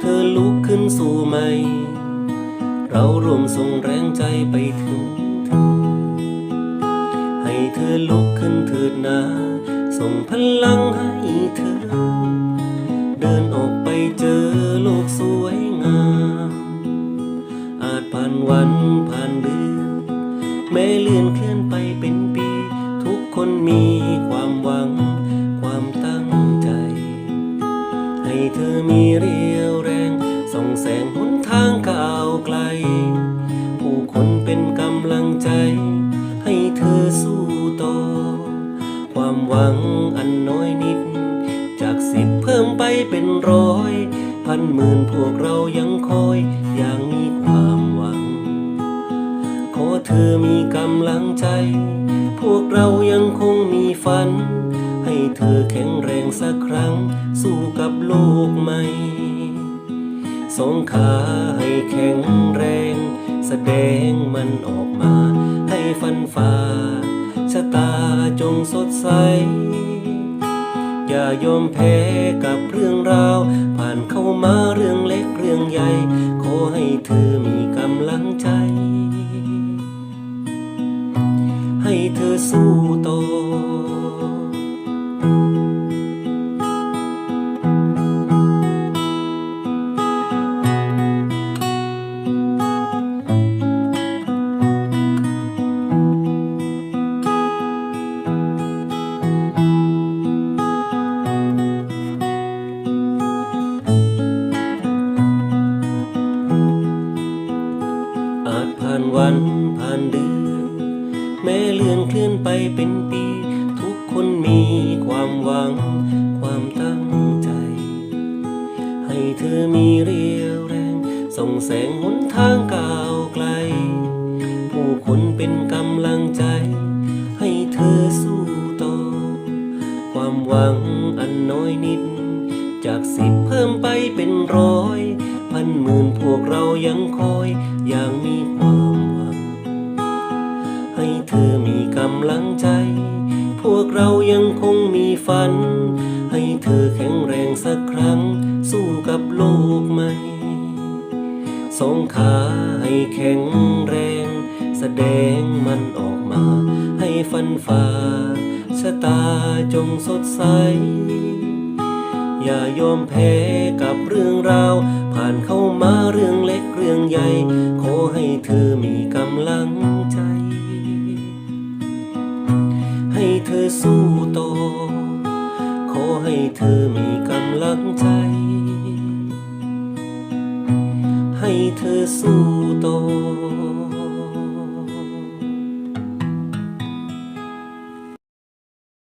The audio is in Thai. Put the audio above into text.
เธอลุกขึ้นสู่ใหม่ เราร่วมส่งแรงใจไปถึง ให้เธอลุกขึ้นเถิดนา ส่งพลังให้เธอ เดินออกไปเจอโลกสวยงาม อาจผ่านวันผ่านเดือน แม้เลื่อนเคลื่อนไปเป็นปี ทุกคนมีความหวัง เธอมีเรียวแรง ส่องแสงหนทางก้าวไกล ผู้คนเป็นกำลังใจ ให้เธอสู้ต่อ ความหวังอันน้อยนิด จากสิบเพิ่มไปเป็นร้อย พันหมื่นพวกเรายังคอยอย่าง เธอมีกำลังใจ พวกเรายังคงมีฝัน ให้เธอแข็งแรงสักครั้ง สู้กับโลกใหม่ สองขาให้แข็งแรง แสดงมันออกมา ให้ฟันฝ่าชะตาจงสดใส อย่ายอมแพ้กับเรื่องราว ผ่านเข้ามาเรื่องเล็ก เธอสู้ต่ออาจผ่านวันผ่านเดือน แม้เลื่อนเคลื่อนไปเป็นปี ทุกคนมีความหวัง ความตั้งใจ ให้เธอมีเรียวแรง ส่งแสงหนทางก้าวไกล ผู้คนเป็นกำลังใจ ให้เธอสู้ต่อ ความหวังอันน้อยนิด จากสิบเพิ่มไปเป็นร้อย พันหมื่นพวกเรายังคอยอย่างมีความ พวกเรายังคงมีฝัน ให้เธอแข็งแรงสักครั้ง สู้กับโลกใหม่ สองขาให้แข็งแรง แสดงมันออกมา ให้ฟันฝ่าชะตาจงสดใส อย่ายอมแพ้กับเรื่องราว ผ่านเข้า สู้ต่อ ขอให้เธอมีกำลังใจ ให้เธอสู้ต่อ